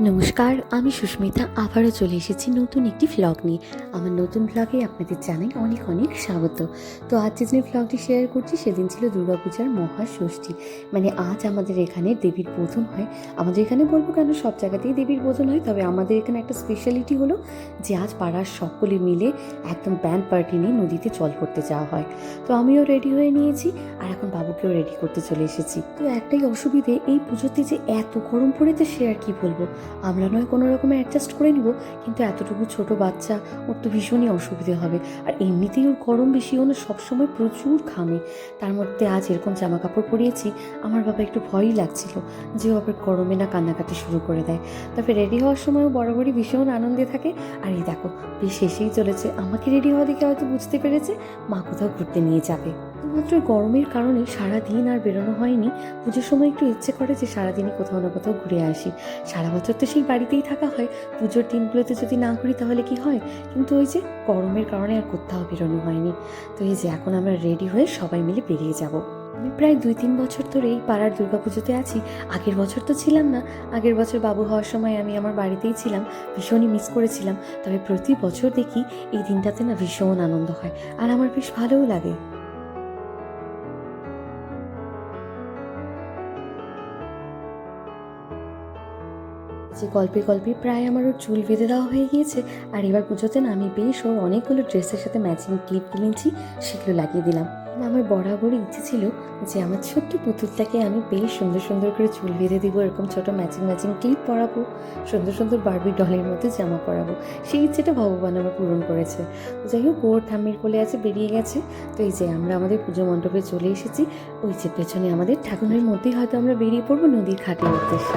নমস্কার, আমি সুস্মিতা, আবারও চলে এসেছি নতুন একটি ভ্লগ নিয়ে। আমার নতুন ভ্লগে আপনাদের জানাই অনেক অনেক স্বাগত। তো আজ যে দিন ভ্লগটি শেয়ার করছি, সেদিন ছিল দুর্গাপূজার মহাষষ্ঠী। মানে আজ আমাদের এখানে দেবীর বোধন হয়। আমাদের এখানে বলব কেন, সব জায়গাতেই দেবীর বোধন হয়। তবে আমাদের এখানে একটা স্পেশালিটি হলো যে আজ পাড়ার সকলে মিলে একদম ব্যান্ড পার্টি নিয়ে নদীতে জল করতে যাওয়া হয়। তো আমিও রেডি হয়ে নিয়েছি আর এখন বাবুকেও রেডি করতে চলে এসেছি। তো একটাই অসুবিধে, এই পুজোতে যে এত গরম পড়েছে, সে আর কি বলব? আমরা নয় কোনো রকমে অ্যাডজাস্ট করে নিব, কিন্তু এতটুকু ছোট বাচ্চা, ওর তো ভীষণই অসুবিধে হবে। আর এমনিতেই ওর গরম বেশি না সবসময় প্রচুর ঘামে। তার মধ্যে আজ এরকম জামা কাপড় পরিয়েছি, আমার বাবা একটু ভয়ই লাগছিল যে আবার গরমে না কান্নাকাটি শুরু করে দেয়। তবে রেডি হওয়ার সময়ও বরাবরই ভীষণ আনন্দে থাকে। আর এই দেখো বেশ এসেই চলেছে। আমাকে রেডি হওয়া দেখে হয়তো বুঝতে পেরেছে, মা কোথাও ঘুরতে নিয়ে যাবে। শুধুমাত্র গরমের কারণে সারা দিন আর বেরোনো হয়নি। পুজোর সময় একটু ইচ্ছে করে যে সারাদিনই কোথাও না কোথাও ঘুরে আসি। সারা বছর তো সেই বাড়িতেই থাকা হয়। পুজোর দিনগুলোতে যদি না ঘুরি তাহলে কি হয়? কিন্তু ওই যে গরমের কারণে আর কোথাও বেরোনো হয়নি। তো এই যে এখন আমরা রেডি হয়ে সবাই মিলে বেরিয়ে যাব। আমি প্রায় দুই তিন বছর ধরে এই পাড়ার দুর্গাপুজোতে আছি। আগের বছর তো ছিলাম না। আগের বছর বাবু হওয়ার সময় আমি আমার বাড়িতেই ছিলাম। ভীষণই মিস করেছিলাম। তবে প্রতি বছর দেখি এই দিনটাতে না ভীষণ আনন্দ হয়। আর আমার বেশ ভালোও লাগে। যে গল্পে গল্পে প্রায় আমার ওর চুল বেঁধে দেওয়া হয়ে গিয়েছে, আর এবার পুজোতে না আমি বেশ ওর অনেকগুলো ড্রেসের সাথে ম্যাচিং ক্লিপ কিনেছি, সেগুলো লাগিয়ে দিলাম। আমার বরাবরই ইচ্ছে ছিল যে আমার ছোট্ট পুতুলটাকে আমি বেশ সুন্দর সুন্দর করে চুল বেঁধে দিব, এরকম ছোট ম্যাচিং ম্যাচিং ক্লিপ পরাবো, সুন্দর সুন্দর বারবি ডলের মধ্যে জামা পরাবো। সেই ইচ্ছেটা ভগবান আমার পূরণ করেছে। যাই হোক, ওর ঠাম্মির কোলে আছে, বেরিয়ে গেছে। তো এই যে আমরা আমাদের পুজো মণ্ডপে চলে এসেছি, ওই যে পেছনে আমাদের ঠাকুরের মধ্যেই হয়তো আমরা বেরিয়ে পড়ব নদীর ঘাটের উদ্দেশ্যে।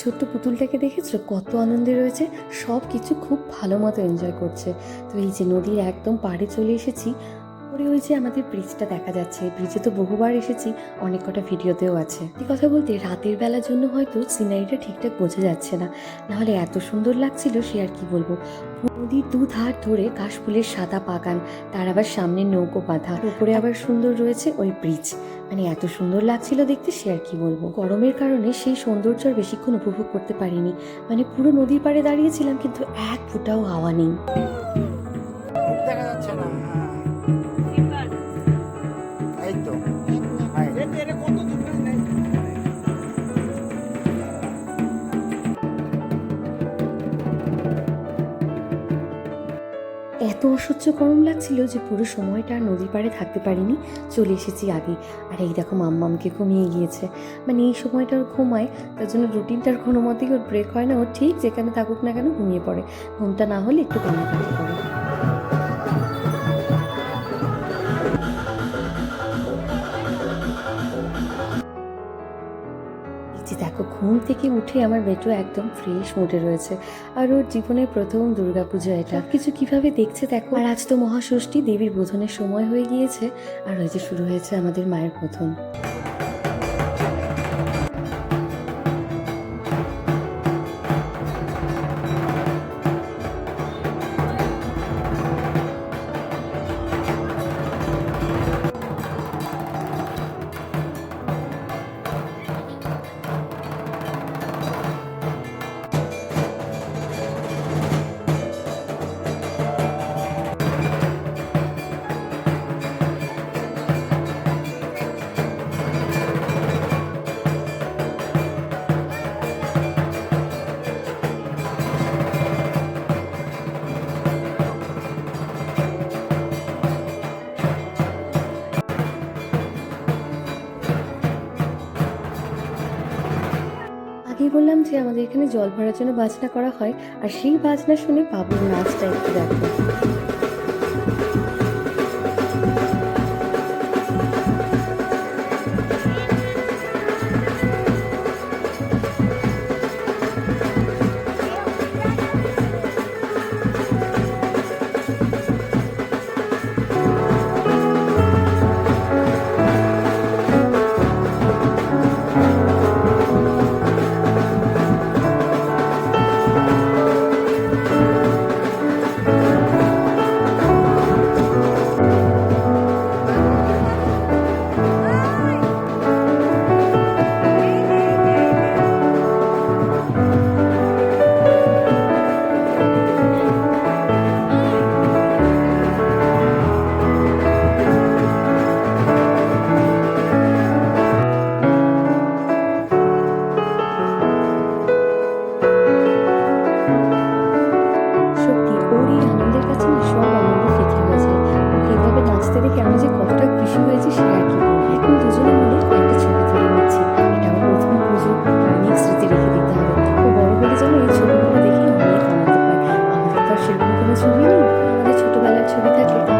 ছোট্ট পুতুলটাকে দেখেছ? কত আনন্দে রয়েছে। সব কিছু খুব ভালো মতো এনজয় করছে। তো এই যে নদীর একদম পাড়ে চলে এসেছি, পরে ওই যে আমাদের ব্রিজটা দেখা যাচ্ছে। ব্রিজে তো বহুবার এসেছি, অনেক কটা ভিডিওতেও আছে। এই কথা বলতে, রাতের বেলার জন্য হয়তো সিনারিটা ঠিকঠাক বোঝা যাচ্ছে না। নাহলে এত সুন্দর লাগছিল, সে আর কি বলব? নদীর দু ধার ধরে কাশফুলের সাদা বাগান, তার আবার সামনে নৌকো বাঁধা। উপরে আবার সুন্দর রয়েছে ওই ব্রিজ মানে এত সুন্দর লাগছিল দেখতে, সে আর কি বলব? গরমের কারণে সেই সৌন্দর্য আর বেশিক্ষণ উপভোগ করতে পারিনি। মানে পুরো নদীর পাড়ে দাঁড়িয়েছিলাম, কিন্তু এক ফুটাও হাওয়া নেই। এত অসহ্য গরম লাগছিল যে পুরো সময়টা আর নদীর পাড়ে থাকতে পারিনি, চলে এসেছি আগে। আর এই দেখো মাম্মামকে ঘুমিয়ে গিয়েছে। মানে এই সময়টা ওর ঘুমায়, তার জন্য রুটিনটার কোনো মতেই ওর ব্রেক হয় না। ও ঠিক যেখানে থাকুক না কেন ঘুমিয়ে পড়ে। ঘুমটা না হলে একটু কান্নাকাটি করে। যে দেখো, ঘুম থেকে উঠে আমার বেটো একদম ফ্রেশ মুডে রয়েছে। আর ওর জীবনের প্রথম দুর্গাপূজা এটা। কিছু কীভাবে দেখছে দেখো। আর আজ তো মহাষষ্ঠী, দেবীর বোধনের সময় হয়ে গিয়েছে। আর ওই যে শুরু হয়েছে আমাদের মায়ের বোধন বললাম যে আমাদের এখানে জল ভরার জন্য বাজনা করা হয়, আর সেই বাজনা শুনে বাবুর নাচটা একটু দেখো। 연락 주비 될게요.